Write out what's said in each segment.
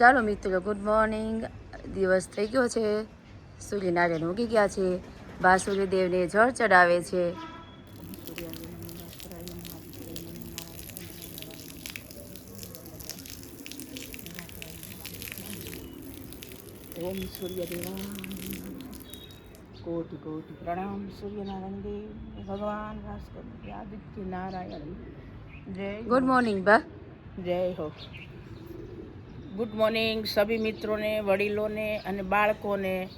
ચાલો મિત્રો good morning દિવસ થઈ ગયો છે. સૂર્યનારાયણ ઉગી ગયા છે. બા સૂર્યદેવને જળ ચડાવે છે. ઓમ સૂર્યદેવા કોટી કોટિ પ્રણામ સૂર્યનારાયણ દેવ. ભગવાન ભાસ્કર આદિત્ય નારાયણ. જય ગુડ મોર્નિંગ બા. જય હો. ગુડ મોર્નિંગ સભી મિત્રોને વડીલોને અને બાળકોને.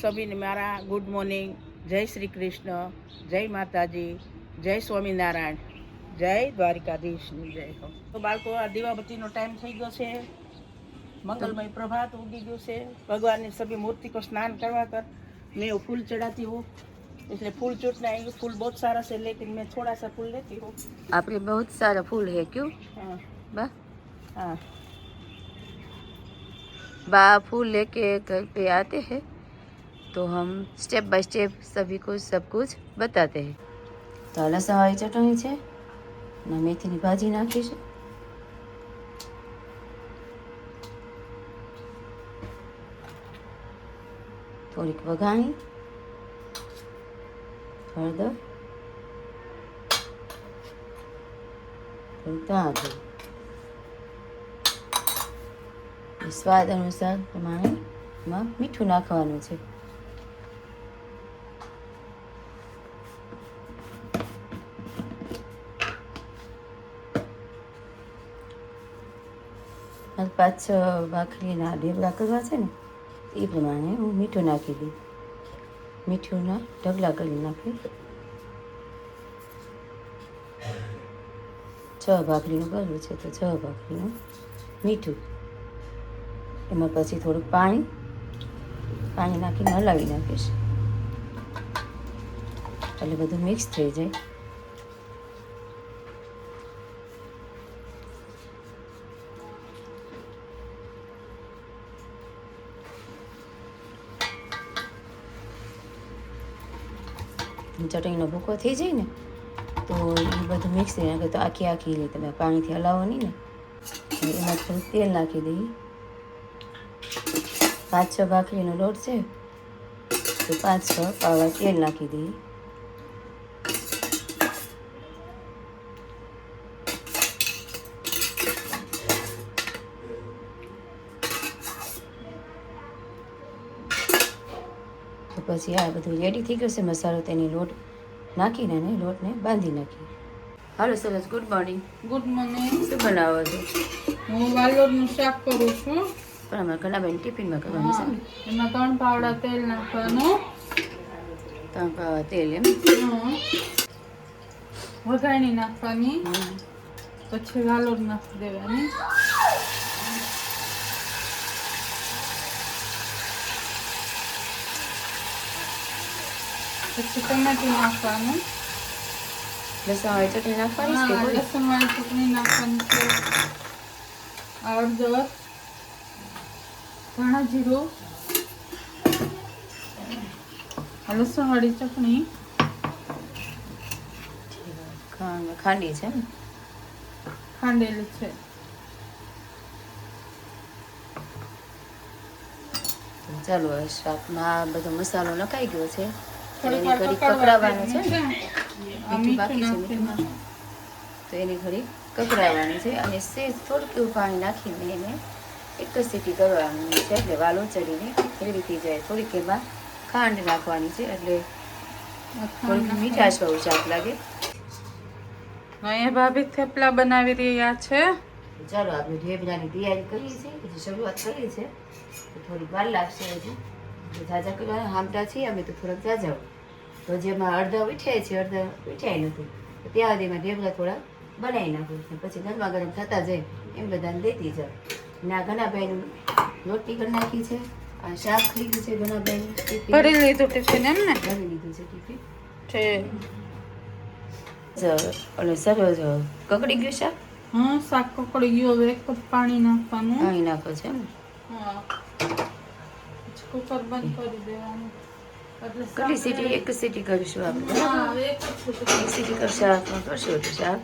સભીને મારા ગુડ મોર્નિંગ. જય શ્રી કૃષ્ણ. જય માતાજી. જય સ્વામિનારાયણ. જય દ્વારિકાધીશની જય હો. તો બાળકો આ દીવાબત્તીનો ટાઈમ થઈ ગયો છે. મંગલમય પ્રભાત ઉગી ગયું છે. ભગવાનની સભી મૂર્તિકો સ્નાન કરવા કર. મેં ફૂલ ચડાતી હું એટલે ફૂલ ચૂંટના આવી ફૂલ બહુ સારા છે લેકિન મેં થોડા સા ફૂલ લેતી હું આપણે બહુ સારા ફૂલ હે ક્યુ? હા. બસ. હા. बा फूल लेके घर पे आते हैं तो हम स्टेप बाय स्टेप सभी को सब कुछ बताते हैं તો આ લસણવાળી ચટણી છે અને મેથીની ભાજી નાખી છે થોડીક વઘાણી હળદર થોડીક ધાણા સ્વાદ અનુસાર પ્રમાણે એમાં મીઠું નાખવાનું છે. પાંચ છ ભાખરીના ઢેબલા કરવા છે ને, એ પ્રમાણે હું મીઠું નાખી દઉં. મીઠુંના ઢગલા કરી નાખી. છ ભાખરીનું કરવું છે તો છ ભાખરીનું મીઠું. એમાં પછી થોડુંક પાણી પાણી નાખીને હલાવી નાખીશ. એટલે બધું મિક્સ થઈ જાય. ચટણીનો ભૂકો થઈ જાય ને, તો એ બધું મિક્સ થઈ નાખે તો આખી આખી તમે પાણીથી હલાવો નહીં ને એમાં થોડું તેલ નાખી દઈએ. પાંચ છ ભાખરીનો લોટ છે. તો પાંચ છ પાવા તેલ નાખી દઈએ. તો પછી આ બધું રેડી થઈ ગયું છે. મસાલો તેની લોટ નાખીને એને લોટને બાંધી નાખીએ. હાલો સરસ ગુડ મોર્નિંગ ગુડ મોર્નિંગ શું બનાવો છો? હું વાલોરનું શાક કરું છું. પણ અમારે ઘણા બેન ટિફિનમાં કરવાનું છે ને એમાં ત્રણ પાવડા તેલ નાખવાનું ત્રણ પાવા તેલ એમ હમ. વઘાણી નાખવાની હમ. પછી વાલોર નાખી દેવાની પછી ટમેટું નાખવાનું લસણવાળી ચટણી નાખવાની છે કે હા, પૂરી? લસણવાળી ચટણી નાખવાની છે હળદર ધાણા જીરું લસણવાળી ચટણી. ખાંડી છે ખાંડેલી છે. ચાલો શાકમાં બધો મસાલો નખાઈ ગયો છે. એની ઘડી પકડવા છે બાકી તો એની ઘડી કકડાવવાની છે. અને સેજ થોડુંક પાણી નાખીને એને એક જ સીટી કરવાની છે એટલે વાલો ચડીને રેડી થઈ જાય? થોડીક એમાં ખાંડ નાખવાની છે એટલે થોડીક મીઠાશ બહુ શાક લાગે. અહીંયા ભાભી થેપલા બનાવી રહ્યા છે. ચાલો આપણે ઢેબરાની તૈયારી કરીએ છીએ પછી શરૂઆત કરીએ છીએ. તો થોડીક વાર લાગશે હજી. ઝાઝા કરવાના હામટા છીએ અમે તો થોડાક ઝાઝા હોય. તો જેમાં અડધા ઉઠ્યા છે અડધા ઉઠ્યા નથી. તો ત્યાં સુધીમાં ઢેબરા થોડા બનાવી નાખું પછી ગરમા ગરમ થતા જાય એમ બધાને દેતી જાવ ને આ ઘણા ભાઈનું રોટલી કરી નાખી છે. આ શાક થઈ ગયું છે ઘણા ભાઈનું ભરી લીધું ટિફિન એમ ને? ભરી લીધું છે ટિફિન. છે. અને સરસ કકડી ગયું શાક? હા શાક કકડી ગયું. હવે એક કપ પાણી નાખવાનું. અહીં નાખો છે એમ હા. કુકર બંધ કરી દેવાનું. કેટલી સીટી? એક સીટી કરીશું આપણે. એક. સીટી કરશે. આપણે કરશું તો શાક.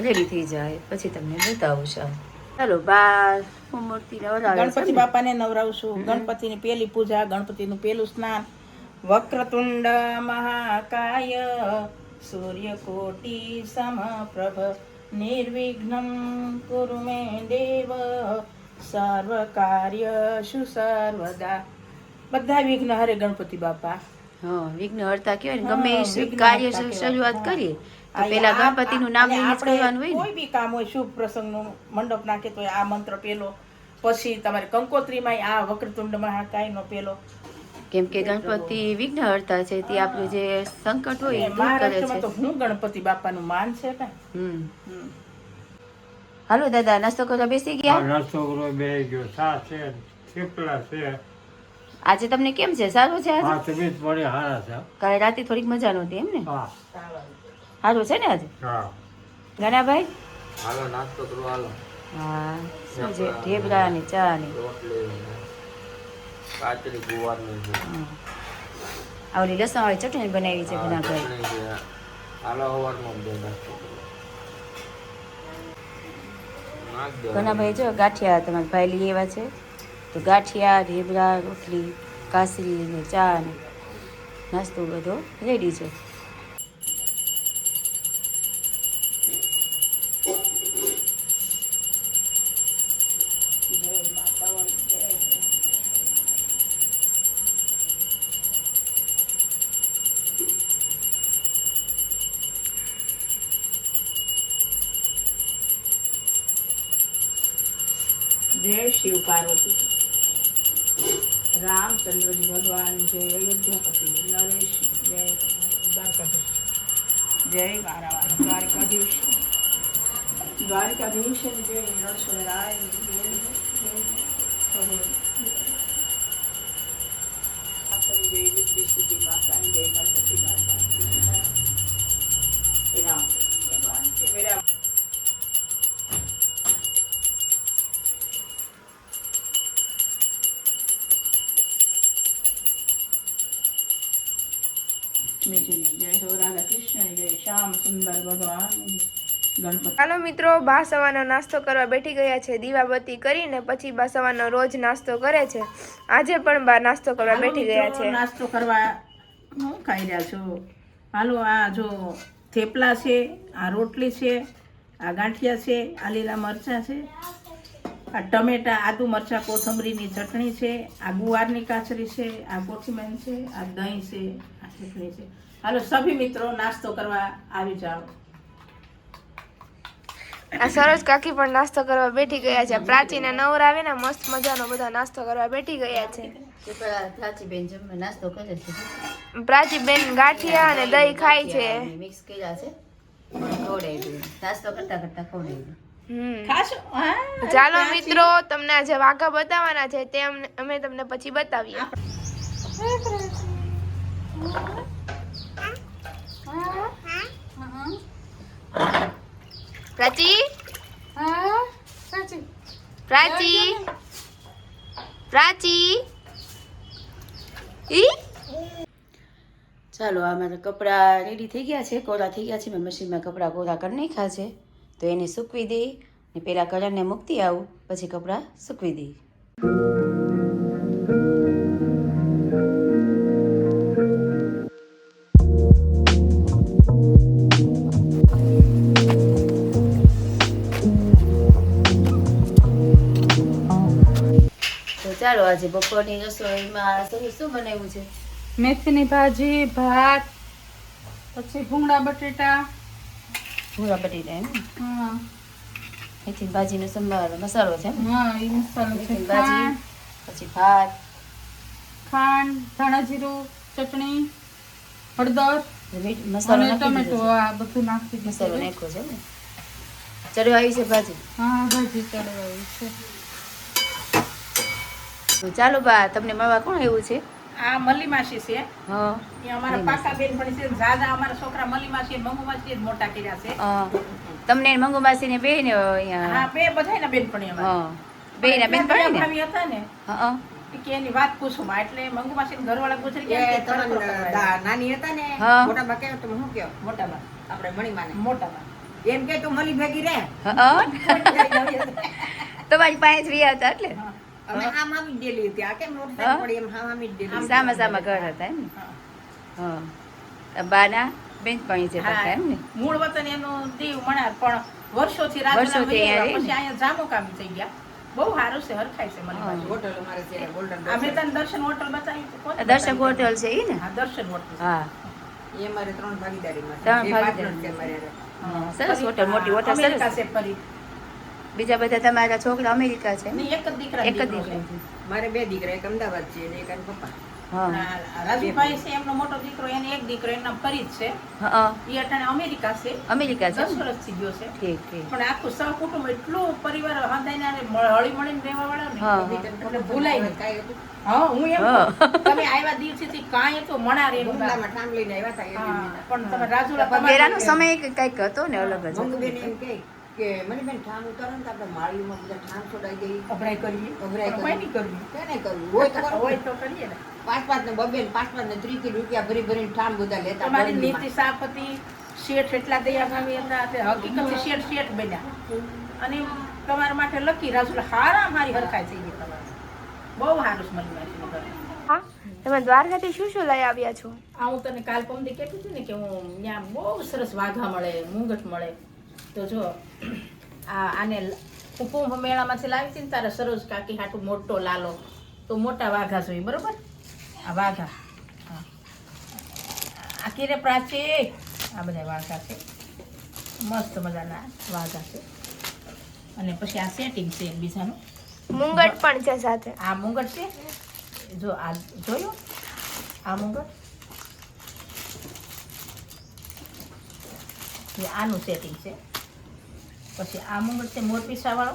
રેડી થઈ જાય. પછી તમને બતાવું શાક. ચાલો હું મૂર્તિ ગણપતિ બાપાને નવરાવશું. ગણપતિની પહેલી પૂજા ગણપતિનું પહેલું સ્નાન. વક્રતુંડ મહાકાય સૂર્યકોટી સમપ્રભ નિર્વિઘ્નમ કુરુ મે દેવ સર્વ કાર્ય સુ સર્વદા. બધા વિઘ્ન હરે ગણપતિ બાપા. હા વિઘ્ન હરતા કહેવાય ગમે કાર્ય શરૂઆત કરીએ પેલા આ- ગણપતિનું નામ લઈને કરવાનું હોય ને. કોઈ બી કામ હોય શુભ પ્રસંગનું મંડપ નાખે તો આ મંત્ર પેલો. પછી તમારે કંકોત્રીમાં આ વક્રતુંડ મહાકાયનો પેલો. કેમ કે ગણપતિ વિઘ્ન હર્તા છે તે આપણું જે સંકટ હોય એ દૂર કરે છે. તો હું ગણપતિ બાપાનું માન છે ને. હમ. હાલો દાદા નાસ્તો કરવા બેસી ગયા? નાસ્તો ગરો બે ગયો. સા છે થેપલા છે. આજે તમને કેમ છે? સારું છે આજે? તબિયત પડે હારા છે. કાલે રાતે થોડીક મજા નહોતી એમ ને? હા. સારું છે ને આજે? હા. ઘણાભાઈ હાલો નાસ્તો કરો હાલો. હા શું છે? ઢેબરા ને ચા ની રોટલી ને કાચરી ગુવારની છે. હમ. ઓલી લસણ વાળી ચટણી બનાવી છે ચટણી છે. હાલો સવારમાં બે નાસ્તો નાખ જો ગાંઠિયા તમારા ભાઈ લઈ આવ્યા છે. તો ગાંઠિયા ઢેબરા રોટલી કાસરી ને ચા ને નાસ્તો બધો રેડી છે. જય શિવ પાર્વતી. રામચંદ્રજી ભગવાન, જય અયોધ્યાપતિ, નરેશ, જય દ્વારકાધીશ. જય મારા વાળા દ્વારકાધીશ દ્વારકાધીશ જય નરસરાય લક્ષ્મીજી જય હો રાધા કૃષ્ણ જય શ્યામ સુંદર ભગવાન ચાલો મિત્રો બા સવારનો નાસ્તો કરવા બેઠી ગયા છે દીવાબત્તી કરીને પછી બા સવારનો રોજ નાસ્તો કરે છે. આજે પણ બા નાસ્તો કરવા બેઠી ગયા છે. નાસ્તો કરવા હું ખાઈ રહ્યા છું? હાલો આ જો થેપલા છે આ રોટલી છે આ ગાંઠિયા છે આ લીલા મરચાં છે આ ટમેટા આદુ મરચાં કોથમરીની ચટણી છે આ ગુવારની કાચરી છે આ કોથીમેન છે આ દહીં છે આ ચટણી છે. હાલો સભી મિત્રો નાસ્તો કરવા આવી જાઓ. આ સરોજ કાકી પણ નાસ્તો કરવા બેઠી ગયા છે. પ્રાચીને નવરાવે ને મસ્ત મજાનો બધા નાસ્તો કરવા બેઠી ગયા છે. પ્રાચીબેન જમવા નાસ્તો કરે છે. પ્રાચી બેન ગાંઠિયા અને દહીં ખાય છે. મિક્સ કર્યા છે. નાસ્તો કરતા કરતા ખવડાવી ચાલો મિત્રો તમને આજે વાઘા બતાવવાના છે તે અમે તમને પછી બતાવીએ. પ્રાચી? પ્રાચી? પ્રાચી? ચાલો આ મારા કપડાં રેડી થઈ ગયા છે, કોરા થઈ ગયા છે. મેં મશીનમાં કપડાં કોરા કરી નાખ્યા છે. તો એને સૂકવી દઈ ને પહેલાં કલરને મૂકતી આવું, પછી કપડાં સૂકવી દઈ. ચાલો આજે બપોરની રસોઈમાં શું શું બનાવ્યું છે? મેથીની ભાજી ભાત પછી ભૂંગળા બટેટા. ભૂંગળા બટેટા એમ હા. મેથી ભાજીનો સંભાર મસાલો છે હા એ મસાલો છે. ભાજી પછી ભાત. ખાંડ ધાણા જીરું ચટણી હળદર મસાલો ટમેટો. આ બધું નાખી મસાલો નાખ્યો છે ને? ચડવા આવી છે ભાજી? હા ભાજી ચડવાવી છે. તો ચાલો બા તમને મળવા કોણ એવું છે? આ મલ્લી માસી છે. હા. એ અમારા પાકા બેન પણ છે. દાદા અમારા છોકરા મલ્લી માસી અને મંગુ માસી મોટા કર્યા છે. તમને મંગુ માસી ને બે ને હા બે બે બધાયના બેન પણ હા. બે ના બેન પણ ને? હતા ને. હા કે એની વાત પૂછું માં એટલે મંગુ માસી ઘરવાળા ને કરવા દા- નાની હતા ને. મોટા બા તમે શું કયો મોટા માં આપણે મણીમાને. મોટા માં એમ કે તું મળી ભેગી રે તમારી પાસે જ રહ્યા હતા એટલે? અમે આમ આમ જ ડેલી આ કેમ મોટરસાઇકલ પડી એમ આમ આમ જ ડેલી સામા સામા ઘર હતા એમ ને? હા. બાના બેન પણ છે પાછા એમ ને? મૂળ વતન એનું દીવ મણાર પણ વર્ષોથી વર્ષોથી અહીંયા જામો જામોકામી થઈ ગયા. બહુ સારું છે હરખાય છે મને હોટલ અમારે છે ગોલ્ડન અમે તને દર્શન હોટલ બતાવી છે. કોને દર્શક બતાવી? હોટેલ છે ઈ ને? હા દર્શન હોટલ હા. એ અમારે ત્રણ ભાગીદારીમાં ત્રણ ભાગીદારી. partner છે અમારે. હા, સરસ હોટલ મોટી હોટલ સરસ. છે ફરી. બીજા બધા તમારા છોકરા અમેરિકા છે એક જ દીકરા એક જ દીકરો મારે બે દીકરા એક અમદાવાદ છે અને એક પપ્પા. રાજુભાઈ છે એમનો મોટો દીકરો એને એક દીકરો એનું ફરીદ છે. એ અટાણે અમેરિકા છે. અમેરિકા છે. દસ વર્ષથી ગયો છે. ઠીક ઠીક. પણ આખું સહકુટુંબ એટલું પરિવાર હંધાઈને અને હળી મળીને રહેવા વાળા ને. એટલે ભૂલાય નહીં. કાંઈ હા હું એમ તમે આવ્યા દિવસેથી કાંઈ તો મણા. ઠામ લઈને આવ્યા હતા. પણ તમે રાજુલા તમારી સમય કંઈક હતો ને અલગ જ હતો. એમ કહે કે મનીબેન ઠામ ઉતારો ને તો આપણે માળીમાં બધા ઠામ છોડાઈ જઈએ અભરાઈ કરીએ. અભરાઈ પણ નહીં કરવી? કેને કરવું? હોય તો હોય તો કરીએ ને. પાંચ પાંચ ને બબે ને પાંચ પાંચ ને ત્રીસ ત્રીસ રૂપિયા ભરી ભરીને ઠામ બધા લેતા મારી નીતિ સાફ હતી. શેઠ એટલા દયાભાવી હતા તે હકીકત શેઠ શેઠ બન્યા. અને તમારા માટે લકી રાજુ હારા મારી હરખાઈ થઈ ગઈ તમારે. બહુ સારું મળી મારી હા? તમે દ્વારકાથી શું શું લઈ આવ્યા છો? આ હું તને કાલ પમદી કહેતી હતી ને કે હું ત્યાં બહુ સરસ વાઘા મળે મુંગટ મળે. તો જો આ આને કુંભ મેળામાંથી લાવી હતી ને તારે સરોજ કાકી હાટું મોટો લાલો. તો મોટા વાઘા જોઈએ બરોબર? આ વાઘા. આ કિરે પ્રાચી આ બધા વાઘા છે. મસ્ત મજાના વાઘા છે. અને પછી આ સેટિંગ છે બીજાનું. મુંગટ પણ છે સાથે. આ મુંગટ છે? જો આ જોયું? આ મુંગટ? આનું સેટિંગ છે. પછી આ મુંગટ છે મોરપીસા વાળો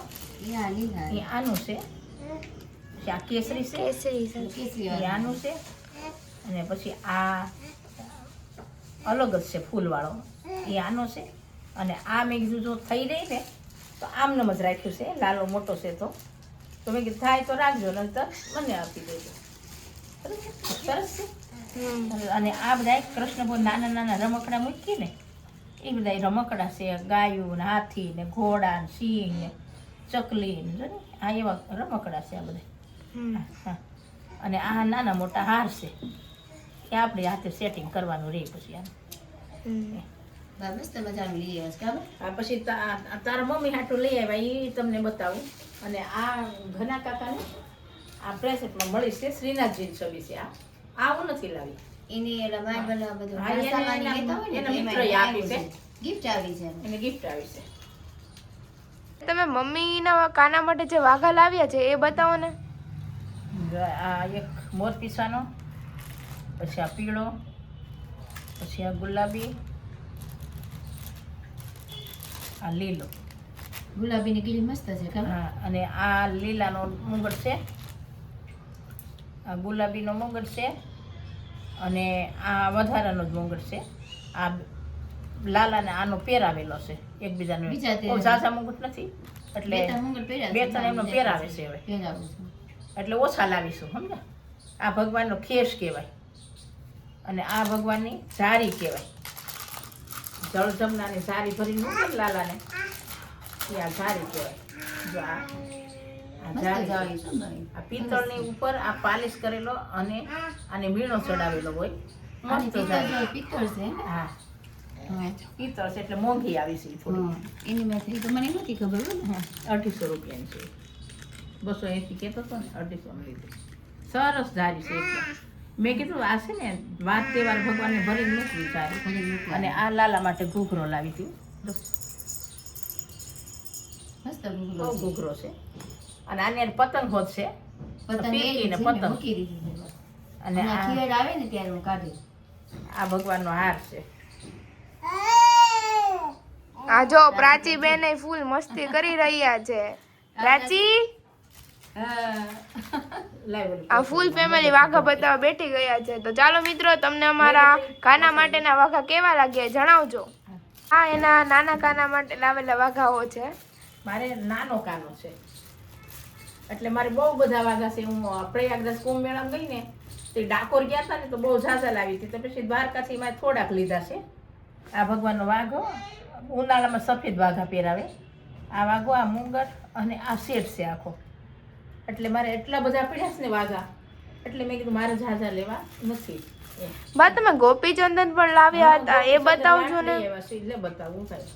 એ આનું છે. પછી આ કેસરી છે. કેસરી એ આનું છે. અને પછી આ અલગ જ છે ફૂલવાળો. એ આનો છે. અને આ મેં કીધું જો થઈ રહી ને તો આમનામ જ રાખ્યું છે. લાલો મોટો છે તો. તો મેં કીધું થાય તો રાખજો નહીતર મને આપી દેજો. સરસ છે? અને- અને આ બધા કૃષ્ણ બહુ નાના નાના રમકડા મૂકીએ ને એ બધા રમકડા છે ગાયું ને હાથી ને ઘોડા ને સિંહ ને ચકલી ને જો ને, આ એવા રમકડા છે આ બધા. અને આ નાના મોટા હાર છે એ આપણે હાથે સેટિંગ કરવાનું રહે પછી આને. મસ્ત મજાનું લઈ આવ્યા આ પછી તારા મમ્મી હાટું લઈ આવ્યા એ તમને બતાવું. અને આ ઘના કાકાને આ પ્રેસેટમાં મળી છે શ્રીનાથજીની છબી છે આ. આવું નથી લાવી. એની એટલે બલા બધું સામાન લેતા હોય ને એને આપી છે. ગિફ્ટ આવી છે. એને ગિફ્ટ આવી છે. તમે મમ્મીના કાના માટે જે વાઘા લાવ્યા છે એ બતાવો ને. આ એક મોર પીસાનો પછી આ પીળો પછી આ ગુલાબી આ લીલો. ગુલાબીની ગીલી મસ્ત છે ખબર હા અને આ લીલાનો મુગટ છે. આ ગુલાબીનો મુગટ છે. અને આ વધારાનો જ મુંગટ છે. આ લાલાને આનો પહેરાવેલો છે એકબીજાનો. ઝાઝા મુગટ નથી? એટલે બે ત્રણ એમનો પેર પહેરાવે છે હવે. એટલે ઓછા લાવીશું સમજ્યા? આ ભગવાનનો ખેસ કહેવાય. અને આ ભગવાનની ઝારી કહેવાય. જળ જમનાની ઝારી ભરીને લાલાને. એ આ ઝારી કહેવાય. જો આ આ પિત્તળની ઉપર આ પાલિશ કરેલો અને આને મીણો ચડાવેલો હોય. મસ્ત પિત્તળ છે હા. પિત્તળ છે એટલે મોંઘી આવી છે થોડી એની મેં તો મને નથી ખબર હો ને. અઢીસો રૂપિયાની છે. બસો એંસી કહેતો હતો ને અઢીસો લીધી. સરસ ધારી છે મેં કીધું આ છે ને વાત તહેવાર ભગવાનને ભરીને મૂકવી સારી અને આ લાલા માટે ઘૂઘરો લાવી હતી. મસ્ત ઘૂઘરો છે. અને આની પતંગ હોત છે પતંગ પતંગ. અને આ આ આવે ને ત્યારે હું કાઢી. આ ભગવાનનો હાર છે. આ જો પ્રાચી બેને ફૂલ મસ્તી કરી રહ્યા છે. પ્રાચી? આ ફૂલ ફેમિલી વાઘા બતાવવા બેઠી ગયા છે. તો ચાલો મિત્રો તમને અમારા કાના માટેના વાઘા કેવા લાગ્યા એ જણાવજો. હા એના નાના કાના માટે લાવેલા વાઘાઓ છે. મારે નાનો કાનો છે. એટલે મારે બહુ બધા વાગા છે. હું પ્રયાગરાજ કુંભ મેળામાં ગઈ ને તે ડાકોર ગયા હતા ને તો બહુ ઝાઝા લાવી હતી. તો પછી દ્વારકાથી મારે થોડાક લીધા છે. આ ભગવાનનો વાઘો ઉનાળામાં સફેદ વાઘા પહેરાવે. આ વાઘો આ મુંગર અને આ શેઠ છે આખો. એટલે મારે એટલા બધા પીડ્યા છે ને વાઘા. એટલે મેં કીધું મારે ઝાઝા લેવા નથી. બા તમે ગોપીચંદન પણ લાવ્યા હતા. એ બતાવજો ને. એવા છે, લે બતાવું થાય.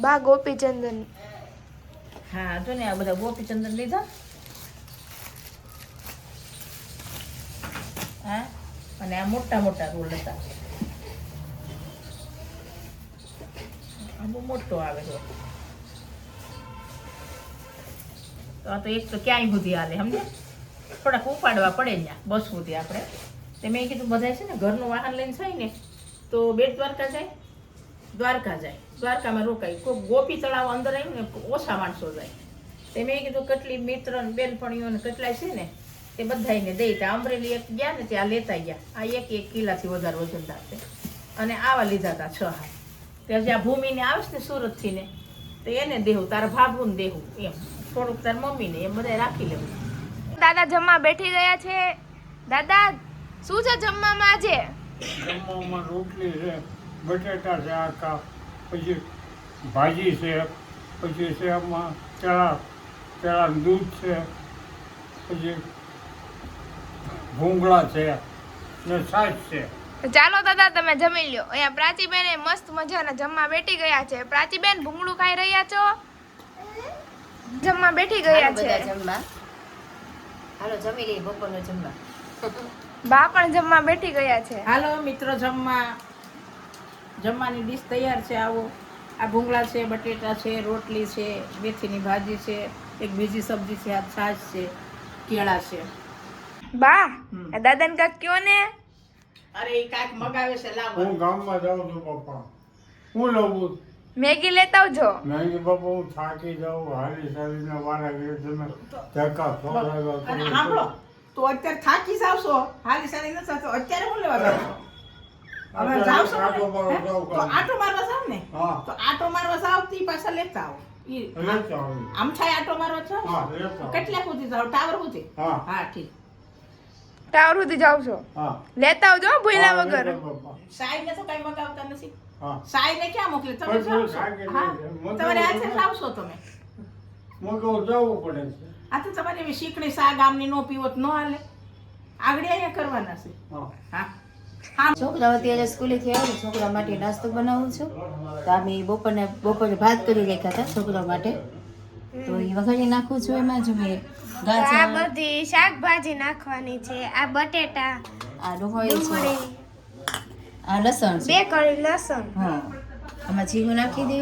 બા ગોપીચંદન. હા, જો ને આ બધા ગોપીચંદન લીધા. હા, અને આ મોટા મોટા રોલ હતા. આ બહુ મોટો આવે છે. તો આ તો એક તો ક્યાંય સુધી હાલે સમજે થોડાક ઉપાડવા પડે ને બસ સુધી આપણે. તે મેં કીધું બધા છે ને ઘરનું વાહન લઈને જાય ને, તો બેટ દ્વારકા જાય? દ્વારકા જાય. દ્વારકામાં રોકાય કોઈ ગોપી તળાવ અંદર આવ્યું ને ઓછા માણસો જાય. તે મેં કીધું કેટલી મિત્ર ને બેનપણીઓ ને કેટલાય છે ને તે બધાને દઈ ત્યાં અમરેલી એક ગયા ને ત્યાં લેતા ગયા. આ એક એક કિલાથી વધારે વજનદાર છે અને આવા લીધા હતા છ હાથ. ત્યાં જ્યાં ભૂમિને આવે છે ને સુરતથી ને તો એને દેવું તારા ભાભુને દેવું એમ. થોડુંક તાર મમ્મીને એમ બધા રાખી લેવું. દાદા જમવા બેઠી ગયા છે. દાદા શું છે જમવામાં આજે? જમવામાં રોટલી છે બટેટા છે આખા પછી ભાજી છે પછી છે આમાં કેળા કેળાનું દૂધ છે પછી ભૂંગળા છે ને છાશ છે. ચાલો દાદા તમે જમી લ્યો. અહીંયા પ્રાચીબેન એ મસ્ત મજાના જમવા બેઠી ગયા છે. પ્રાચીબેન ભૂંગળું ખાઈ રહ્યા છો? જમવા બેઠી ગયા છે. જમવા. હાલો જમી લઈએ બપોરનું જમવા. બા પણ જમવા બેઠી ગયા છે. હાલો મિત્રો જમવા. જમવાની ડીશ તૈયાર છે આવો. આ ભૂંગળા છે બટેટા છે રોટલી છે મેથીની ભાજી છે એક બીજી સબ્જી છે આ છાશ છે કેળા છે. બા દાદા દાદાને કાક કયો ને? અરે એ કાક મગાવે છે લાવો. હું ગામમાં જાઉં છું પપ્પા. હું લઉં મેગી લેતા આવજો. મેગી બાપા હું થાકી જાઉં હારી શરીરને વારા ઘડીએ તમે ધક્કા કરો સાંભળો તો અત્યારે થાકી જાવશો હારી સારી નથી અત્યારે હું લેવા જાવ હવે અત્યારે જાવ છો આંટો? મારવા હે? જાઉં તો આટો મારવા જાવ ને? તો આટો મારવા જાવ તી પાછા લેતા આવો. ઈ લેતા આવું. આમ થાય આટો મારવા જાવ? હા લેતા આવું. કેટલા સુધી જાવ? ટાવર સુધી? હા. હા ઠીક. ટાવર સુધી જાવ છો? લેતા આવજો હો, ભૂલ્યા વગર. સાઈ ને સાઈને તો કઈ મગાવતા નથી. સાઈ ને ક્યાં મોકલે? તમે છો. સાગે તમારે હાથે લાવશો તમે. મગાવ જવું પડે છે. આ તો તમારે એવી શીખણી સા આમની નો પીવો તો ન હાલે. આગળ અહીંયા કરવાના છે. હા. છોકરાઓ અત્યારે સ્કૂલેથી આવે છોકરા માટે નાસ્તો બનાવું છું. તો અમે બપોરને બપોરે ભાત કરી રાખ્યા હતા છોકરા માટે. તો એ વઘારી નાખું છું એમાં જ મેં આ બધી શાકભાજી નાખવાની છે આ બટેટા આ ડુંગળી છે. આ લસણ બે કળી લસણ. હા આમાં જીરું નાખી દે.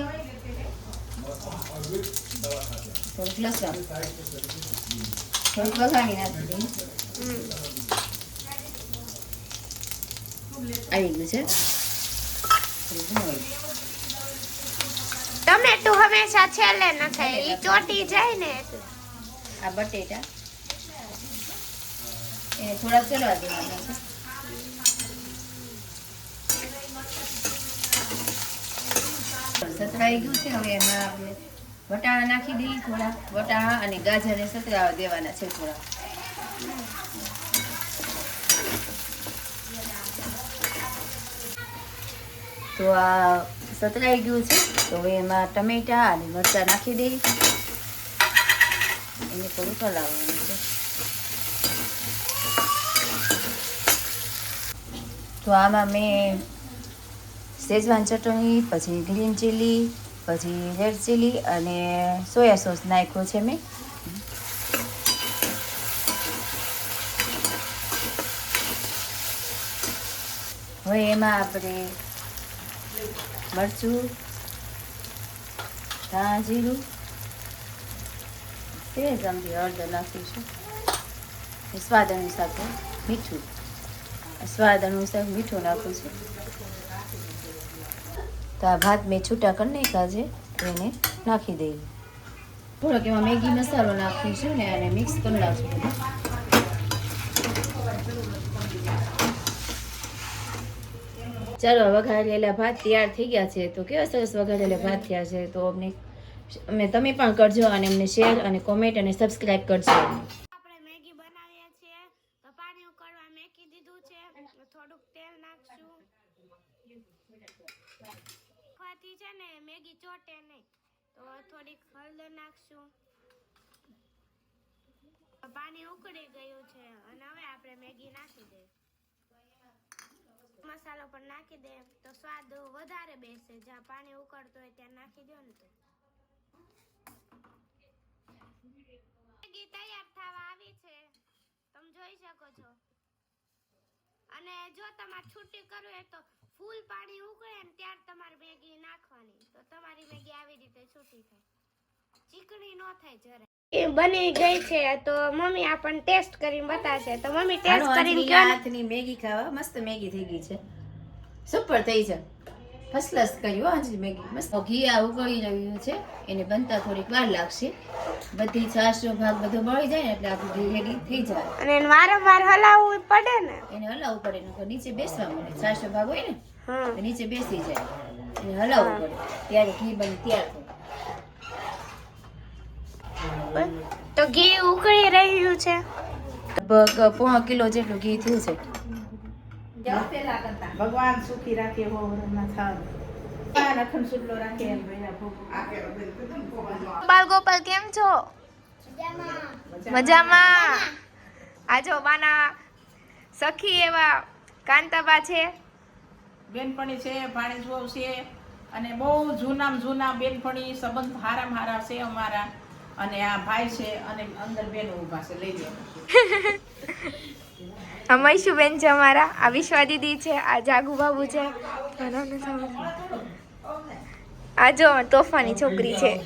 થોડુંક લસણ. થોડુંક વઘારી નાખી દઈ આવી ગયું છે. ટમેટું હંમેશા છેલ્લે નખાય ઈ ચોટી જાય ને. એટલે. આ બટેટા. એ થોડા ચલવા દેવાના છે. સતરાઈ ગયું છે હવે એમાં આપણે વટાણા નાખી દઈએ થોડા. વટાણા અને ગાજરને સતરાવા દેવાના છે થોડા. તો આ સતરાઈ ગયું છે. તો હવે એમાં ટમેટા અને મરચાં નાખી દઈ એને થોડું હલાવવાનું છે. તો આમાં મેં શેજવાન ચટણી, પછી ગ્રીન ચીલી, પછી રેડ ચીલી અને સોયા સોસ નાખ્યો છે મેં. હવે એમાં આપણે મરચું ધાણા જીરું બે ચમચી હળદર નાખીશું સ્વાદ અનુસાર મીઠું સ્વાદ અનુસાર મીઠું નાખું છું તો આ ભાત મેં છૂટા કરી નાખ્યા છે એને નાખી દઈએ થોડોક એમાં મેગી મસાલો નાખીશું ને અને મિક્સ કરી નાખશું ચાલો વઘારેલા ભાત તૈયાર થઈ ગયા છે. તો કેવા સરસ વઘારેલા ભાત થયા છે? તો અમને અમે તમે પણ કરજો અને અમને શેર અને કોમેન્ટ અને સબસ્ક્રાઇબ કરજો. આપણે મેગી બનાવીએ છીએ. તો પાણી ઉકળવા મેકી દીધું છે. થોડુંક તેલ નાખશું. ખાવાથી છે ને, મેગી ચોટે નહીં. તો થોડીક હળદર નાખશું. પાણી ઉકળી ગયું છે. અને હવે આપણે મેગી નાખી દે મસાલો પણ નાખી દે. તો સ્વાદ વધારે બેસે. જ્યાં પાણી ઉકળતું હોય ત્યાં નાખી દો ને તો. તૈયાર થવા આવી છે. તમે જોઈ શકો છો. અને જો તમારે છૂટી કરવું હોય તો ફૂલ પાણી ઉકળે ને ત્યાર તમારે મેગી નાખવાની. તો તમારી મેગી આવી રીતે છૂટી થાય. ચીકણી ન થાય જરા બની ગઈ છે તો મમ્મી આપણને ટેસ્ટ કરીને બતાવશે. તો મમ્મી ટેસ્ટ કરીને આંજલીના હાથની મેગી ખાવા. મસ્ત મેગી થઈ ગઈ છે. સુપર થઈ છે. ફર્સ્ટ ક્લાસ કર્યું મેગી. મસ્ત. ઘી આ ઉકળી રહ્યું છે. એને બનતા થોડીક વાર લાગશે. બધી છાશનો ભાગ બધો મળી જાય ને એટલે આપણું ઘી રેડી થઈ જાય. અને એને વારંવાર હલાવવું પડે ને. એને હલાવવું પડે ને નીચે બેસવા મળે. છાશનો ભાગ હોય ને નીચે બેસી જાય. એને હલાવવું પડે. ત્યારે ઘી બને તૈયાર. થાય તો ઘી ઉકળી રહ્યું છે. લગભગ પોણો કિલો જેટલું ઘી થયું છે. ભગવાન સુખી રાખે હો ગોપાલ ગોપાલ કેમ છો? મજામાં. આજો બાના સખી એવા કાંતાબા છે. બેનપણી છે ભાણેજવાવ છે અને બહુ જૂના જૂના બેનપણી સંબંધ હારામ હારા છે અમારા. અને આ ભાઈ છે અને અંદર બેન ઊભા છે. લઈ લે આ બેન છે અમારા. આ વિશ્વા દીદી છે આ જાગુ બાબુ છે. આ જો તોફાની છોકરી છે.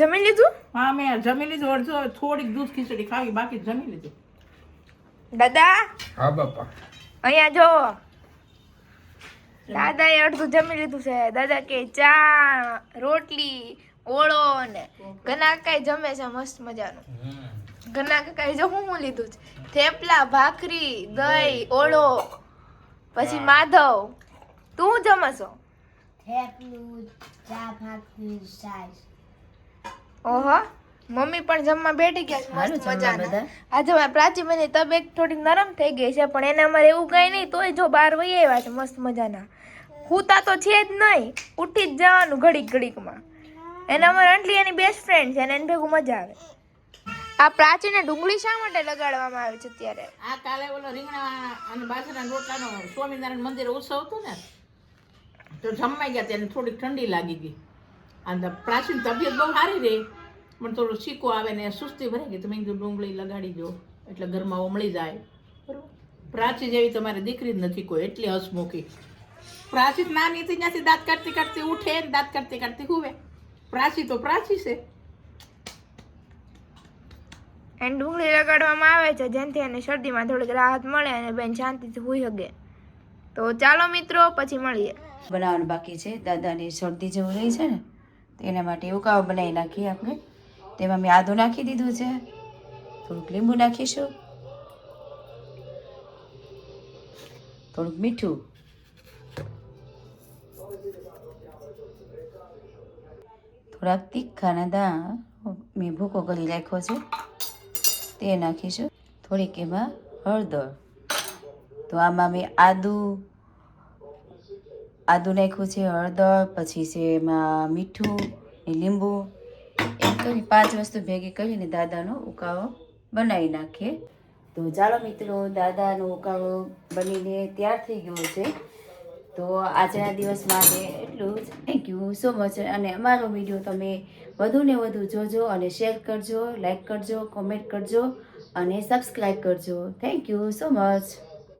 જમી લીધું? હા મેં જમી લીધું. અડધો થોડીક દૂધ ખીચડી ખાવી બાકી જમી લીધું. દાદા? હા બાપા. અહીંયા જો. દાદાએ અડધું જમી લીધું છે. દાદા કે ચા રોટલી ઓળો ને ઘણા કઈ જમે છે મસ્ત મજાનું. ઘણા કાંઈ જો હું હું લીધું છે. થેપલા ભાખરી દહીં ઓળો પછી માધવ. તું જમશો ઓહો. મમ્મી પણ જમવા બેઠી ગયા છે મસ્ત મજાના. આજે મારા બની તબિયત થોડીક નરમ થઈ ગઈ છે પણ એને અમારે એવું કઈ નહીં તોય જો બહાર વહી આવ્યા છે મસ્ત મજાના. હુતા તો છે જ નહીં ઉઠી જ જવાનું ઘડીક ઘડીકમાં. એને અમારે આંટલી એની બેસ્ટ ફ્રેન્ડ છે અને એને ભેગું મજા આવે. આ પ્રાચીને ડુંગળી શા માટે લગાડવામાં આવે છે અત્યારે? આ કાલે ઓલો રીંગણા અને બાજરાના રોટલાનો સ્વામિનારાયણ મંદિર ઉત્સવ હતો ને તો જમાઈ ગયા તેને થોડીક ઠંડી લાગી ગઈ. અને પ્રાચીન તબિયત બહુ સારી રહી. પણ થોડું શીકો આવે ને સુસ્તી ભરે કે તમે મેં કીધું ડુંગળી લગાડી દો એટલે ઘરમાં ઓમળી જાય. બરાબર? પ્રાચી જેવી તમારી દીકરી જ નથી કોઈ એટલી હસમુખી પ્રાચી નાની હતી ત્યાંથી દાંત કાઢતી કાઢતી ઉઠે ને દાંત કાઢતી કાઢતી હુવે. પ્રાચી તો પ્રાચી છે. એને ડુંગળી લગાડવામાં આવે છે જેનાથી એને શરદીમાં થોડીક રાહત મળે અને બેન શાંતિથી હોઈ શકે તો ચાલો મિત્રો પછી મળીએ. બનાવવાનું બાકી છે. દાદાની શરદી જેવું રહી છે ને તો એના માટે ઉકાળો બનાવી નાખીએ આપણે. તેમાં મેં આદું નાખી દીધું છે. થોડુંક લીંબુ નાખીશું. થોડુંક મીઠું. થોડાક તીખાના દા મેં ભૂકો કરી રાખ્યો છે. તે નાખીશું. થોડીક એમાં હળદર. તો આમાં મેં આદું, આદુ નાખ્યું છે, હળદર, પછી છે એમાં મીઠું લીંબુ. કરી પાંચ વસ્તુ ભેગી કરીને દાદાનો ઉકાળો બનાવી નાખીએ. તો ચાલો મિત્રો, દાદાનો ઉકાળો બનીને તૈયાર થઈ ગયો છે. તો આજના દિવસ માટે એટલું જ. થેન્ક યુ સો મચ અને અમારો વીડિયો તમે વધુ ને વધુ જોજો અને શેર કરજો લાઈક કરજો કોમેન્ટ કરજો અને સબસ્ક્રાઈબ કરજો. Thank you so much